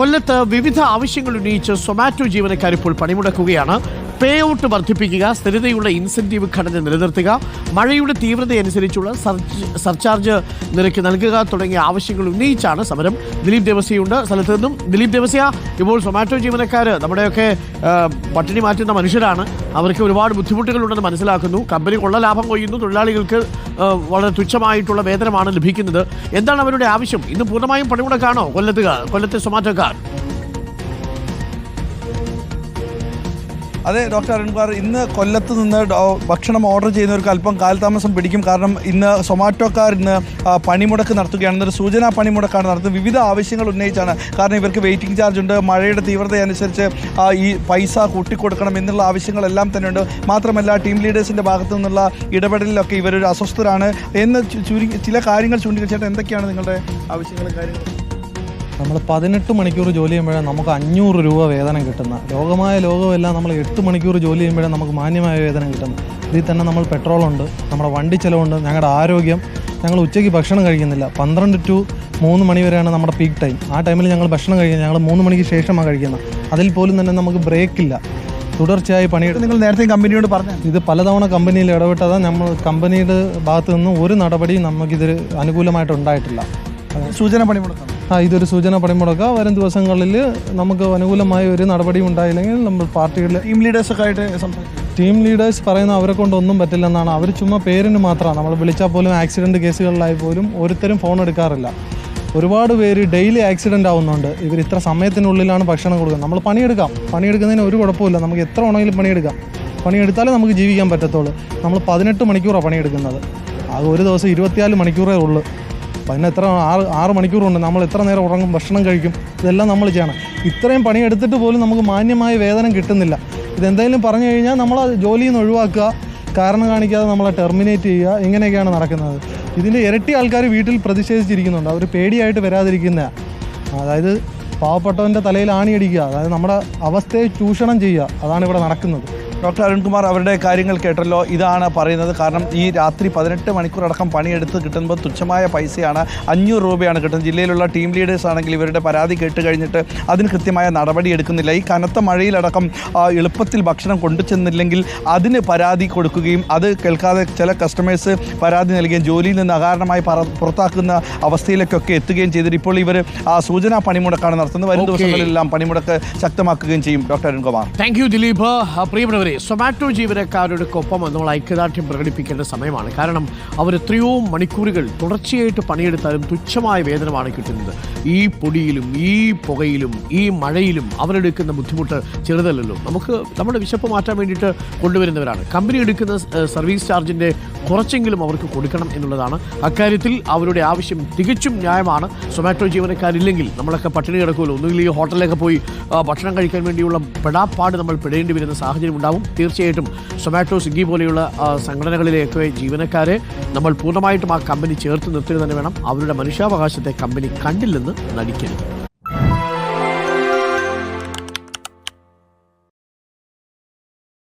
കൊല്ലത്ത് വിവിധ ആവശ്യങ്ങൾ ഉന്നയിച്ച് സൊമാറ്റോ ജീവനക്കാർ ഇപ്പോൾ പണിമുടക്കുകയാണ്. പേ ഔട്ട് വർദ്ധിപ്പിക്കുക സ്ഥിരതയുള്ള ഇൻസെന്റീവ് ഘടന നിലനിർത്തുക മഴയുടെ തീവ്രതയനുസരിച്ചുള്ള സർചാർജ് നിരക്ക് നൽകുക തുടങ്ങിയ ആവശ്യങ്ങൾ ഉന്നയിച്ചാണ് സമരം. ദിലീപ് ദേവസ്യയുണ്ട് സ്ഥലത്ത് നിന്നും. ദിലീപ് ദേവസ്യ ഇപ്പോൾ സൊമാറ്റോ ജീവനക്കാർ നമ്മുടെയൊക്കെ പട്ടിണി മാറ്റുന്ന മനുഷ്യരാണ്. അവർക്ക് ഒരുപാട് ബുദ്ധിമുട്ടുകളുണ്ടെന്ന് മനസ്സിലാക്കുന്നു. കമ്പനി കൊള്ള ലാഭം കൊയ്യുന്നു. തൊഴിലാളികൾക്ക് വളരെ തുച്ഛമായിട്ടുള്ള വേതനമാണ് ലഭിക്കുന്നത്. എന്താണ് അവരുടെ ആവശ്യം? ഇന്ന് പൂർണമായും പണിമുടക്കാണോ? കൊല്ലത്തുകാർ കൊല്ലത്തെ സൊമാറ്റോക്കാർ. അതെ ഡോക്ടർ അരുൺകുമാർ ഇന്ന് കൊല്ലത്ത് നിന്ന് ഭക്ഷണം ഓർഡർ ചെയ്യുന്നവർക്ക് അല്പം കാലതാമസം പിടിക്കും. കാരണം ഇന്ന് സൊമാറ്റോക്കാർ ഇന്ന് പണിമുടക്ക് നടത്തുകയാണ് ഇന്നൊരു സൂചനാ പണിമുടക്കാണ് നടത്തുന്നത്. വിവിധ ആവശ്യങ്ങൾ ഉന്നയിച്ചാണ്. കാരണം ഇവർക്ക് വെയിറ്റിംഗ് ചാർജ് ഉണ്ട്. മഴയുടെ തീവ്രത അനുസരിച്ച് ഈ പൈസ കൂട്ടിക്കൊടുക്കണം എന്നുള്ള ആവശ്യങ്ങളെല്ലാം തന്നെ ഉണ്ട് മാത്രമല്ല ടീം ലീഡേഴ്സിന്റെ ഭാഗത്തു നിന്നുള്ള ഇടപെടലിലൊക്കെ ഇവരൊരു അസ്വസ്ഥരാണ്. എന്ന് ചുരു ചില കാര്യങ്ങൾ ചൂണ്ടിക്കാണിച്ചിട്ട് എന്തൊക്കെയാണ് നിങ്ങളുടെ ആവശ്യങ്ങളും കാര്യങ്ങളും? നമ്മൾ പതിനെട്ട് മണിക്കൂർ ജോലി ചെയ്യുമ്പോഴേ നമുക്ക് അഞ്ഞൂറ് രൂപ വേതനം കിട്ടുന്ന ലോകമായ ലോകമെല്ലാം നമ്മൾ എട്ട് മണിക്കൂർ ജോലി ചെയ്യുമ്പോഴേ നമുക്ക് മാന്യമായ വേതനം കിട്ടുന്നു ഇതിൽ തന്നെ നമ്മൾ പെട്രോളുണ്ട് നമ്മുടെ വണ്ടി ചിലവുണ്ട് ഞങ്ങളുടെ ആരോഗ്യം ഞങ്ങൾ ഉച്ചയ്ക്ക് ഭക്ഷണം കഴിക്കുന്നില്ല. പന്ത്രണ്ട് ടു മൂന്ന് മണി വരെയാണ് നമ്മുടെ പീക്ക് ടൈം ആ ടൈമിൽ ഞങ്ങൾ ഭക്ഷണം കഴിക്കുന്നത് ഞങ്ങൾ മൂന്ന് മണിക്ക് ശേഷമാണ് കഴിക്കുന്നത്. അതിൽ പോലും തന്നെ നമുക്ക് ബ്രേക്കില്ല തുടർച്ചയായി പണിയെടുത്ത് നിങ്ങൾ നേരത്തെ കമ്പനിയോട് പറഞ്ഞു. ഇത് പലതവണ കമ്പനിയിൽ ഇടപെട്ടത്. നമ്മൾ കമ്പനിയുടെ ഭാഗത്തു നിന്ന് ഒരു നടപടിയും നമുക്കിതിൽ അനുകൂലമായിട്ട് ഉണ്ടായിട്ടില്ല. സൂചന പണിമുടക്കം. ഇതൊരു സൂചന പണിമുടക്കുക വരും ദിവസങ്ങളിൽ നമുക്ക് അനുകൂലമായ ഒരു നടപടി ഉണ്ടായില്ലെങ്കിൽ നമ്മൾ പാർട്ടികളിലെ ടീം ലീഡേഴ്സൊക്കെ ആയിട്ട് ടീം ലീഡേഴ്സ് പറയുന്ന അവരെ കൊണ്ടൊന്നും പറ്റില്ലെന്നാണ്. അവർ ചുമ്മാ പേരിന് മാത്രമാണ്. നമ്മൾ വിളിച്ചാൽ പോലും ആക്സിഡന്റ് കേസുകളിലായി പോലും ഒരുത്തരും ഫോൺ എടുക്കാറില്ല. ഒരുപാട് പേര് ഡെയിലി ആക്സിഡന്റ് ആവുന്നുണ്ട്. ഇവർ ഇത്ര സമയത്തിനുള്ളിലാണ് ഭക്ഷണം കൊടുക്കുന്നത്. നമ്മൾ പണിയെടുക്കാം. പണിയെടുക്കുന്നതിന് ഒരു കുഴപ്പമില്ല നമുക്ക് എത്ര ഉണങ്ങിലും പണിയെടുക്കാം. പണിയെടുത്താലേ നമുക്ക് ജീവിക്കാൻ പറ്റത്തുള്ളൂ. നമ്മൾ പതിനെട്ട് മണിക്കൂറാണ് പണിയെടുക്കുന്നത്. അത് ഒരു ദിവസം ഇരുപത്തിനാല് മണിക്കൂറേ ഉള്ളൂ. അപ്പം അതിന് എത്ര ആറ് ആറ് മണിക്കൂറുണ്ട്. നമ്മൾ എത്ര നേരം ഉറങ്ങും ഭക്ഷണം കഴിക്കും ഇതെല്ലാം നമ്മൾ ചെയ്യണം. ഇത്രയും പണിയെടുത്തിട്ട് പോലും നമുക്ക് മാന്യമായ വേതനം കിട്ടുന്നില്ല. ഇതെന്തെങ്കിലും പറഞ്ഞു കഴിഞ്ഞാൽ നമ്മൾ ജോലിയിൽ നിന്ന് ഒഴിവാക്കുക കാരണം കാണിക്കാതെ നമ്മളെ ടെർമിനേറ്റ് ചെയ്യുക ഇങ്ങനെയൊക്കെയാണ് നടക്കുന്നത്. ഇതിന്റെ ഇരട്ടി ആൾക്കാർ വീട്ടിൽ പ്രതിഷേധിച്ചിരിക്കുന്നുണ്ട്. അവർ പേടിയായിട്ട് വരാതിരിക്കുന്ന അതായത് പാവപ്പെട്ടവന്റെ തലയിൽ ആണിയടിക്കുക അതായത് നമ്മുടെ അവസ്ഥയെ ചൂഷണം ചെയ്യുക അതാണ് ഇവിടെ നടക്കുന്നത്. ഡോക്ടർ അരുൺകുമാർ അവരുടെ കാര്യങ്ങൾ കേട്ടല്ലോ. ഇതാണ് പറയുന്നത്. കാരണം ഈ രാത്രി പതിനെട്ട് മണിക്കൂർ അടക്കം പണിയെടുത്ത് കിട്ടുമ്പോൾ തുച്ഛമായ പൈസയാണ് അഞ്ഞൂറ് രൂപയാണ് കിട്ടുന്നത്. ജില്ലയിലുള്ള ടീം ലീഡേഴ്സ് ആണെങ്കിൽ ഇവരുടെ പരാതി കേട്ട് കഴിഞ്ഞിട്ട് അതിന് കൃത്യമായ നടപടി എടുക്കുന്നില്ല. ഈ കനത്ത മഴയിലടക്കം എളുപ്പത്തിൽ ഭക്ഷണം കൊണ്ടു ചെന്നില്ലെങ്കിൽ അതിന് പരാതി കൊടുക്കുകയും അത് കേൾക്കാതെ ചില കസ്റ്റമേഴ്സ് പരാതി നൽകുകയും ജോലിയിൽ നിന്ന് അകാരണമായി പുറത്താക്കുന്ന അവസ്ഥയിലേക്കൊക്കെ എത്തുകയും ചെയ്തിട്ട് ഇപ്പോൾ ഇവർ ആ സൂചനാ പണിമുടക്കാണ് നടത്തുന്നത്. വരും. ദിവസങ്ങളിലെല്ലാം പണിമുടക്ക് ശക്തമാക്കുകയും ചെയ്യും doctor Arunkumar. Thank you Dileep. ആ, പ്രിയപ്പെട്ടവരെ സൊമാറ്റോ ജീവനക്കാരോടൊപ്പം നമ്മൾ ഐക്യദാർഢ്യം പ്രകടിപ്പിക്കേണ്ട സമയമാണ്. കാരണം അവർ എത്രയോ മണിക്കൂറുകൾ തുടർച്ചയായിട്ട് പണിയെടുത്താലും തുച്ഛമായ വേതനമാണ് കിട്ടുന്നത്. ഈ പൊടിയിലും ഈ പുകയിലും ഈ മഴയിലും അവരെടുക്കുന്ന ബുദ്ധിമുട്ട് ചെറുതല്ലല്ലോ. നമുക്ക് നമ്മുടെ വിശപ്പ് മാറ്റാൻ വേണ്ടിയിട്ട് കൊണ്ടുവരുന്നവരാണ്. കമ്പനി എടുക്കുന്ന സർവീസ് ചാർജിന്റെ കുറച്ചെങ്കിലും അവർക്ക് കൊടുക്കണം എന്നുള്ളതാണ് അക്കാര്യത്തിൽ അവരുടെ ആവശ്യം. തികച്ചും ന്യായമാണ്. സൊമാറ്റോ ജീവനക്കാരില്ലെങ്കിൽ നമ്മളൊക്കെ പട്ടിണി കിടക്കുമല്ലോ. ഒന്നുകിൽ ഈ ഹോട്ടലിലൊക്കെ പോയി ഭക്ഷണം കഴിക്കാൻ വേണ്ടിയുള്ള പെടാപ്പാട് നമ്മൾ പെടേണ്ടി വരുന്ന സാഹചര്യം ഉണ്ടാവും. തീർച്ചയായിട്ടും സൊമാറ്റോ സ്വിഗ്ഗി പോലെയുള്ള സംഘടനകളിലേക്ക് ജീവനക്കാരെ നമ്മൾ പൂർണമായിട്ടും ആ കമ്പനി ചേർത്ത് നിർത്തുക തന്നെ വേണം. അവരുടെ മനുഷ്യാവകാശത്തെ കമ്പനി കണ്ടില്ലെന്ന് നടിക്കരുത്.